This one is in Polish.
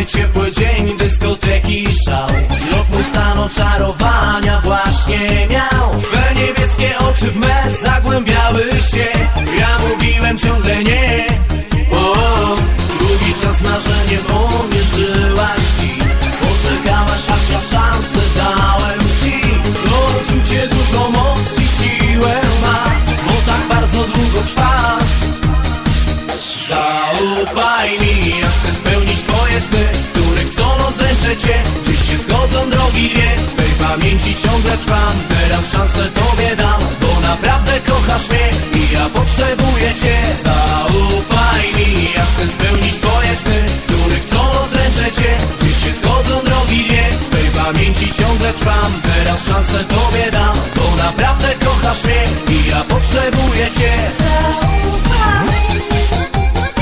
Mamy ciepły dzień, dyskoteki i szał. Wzrok stan oczarowania właśnie miał. Twe niebieskie oczy w me zagłębiały się. Ja mówiłem ciągle nie. O, -o, -o. Długi czas marzeniem umierzyłaś i Poczekałaś aż ja szansę dałem ci. To uczucie dużo mocy i siłę ma Bo tak bardzo długo trwa. Zaufaj mi, ja chcę ciągle trwam. Teraz szansę tobie dam Bo naprawdę kochasz mnie I ja potrzebuję cię. Zaufaj mi, ja chcę spełnić twoje sny Których co noc dręczę cię Dziś się zgodzą drogi dwie twej pamięci ciągle trwam. Teraz szansę tobie dam Bo naprawdę kochasz mnie I ja potrzebuję cię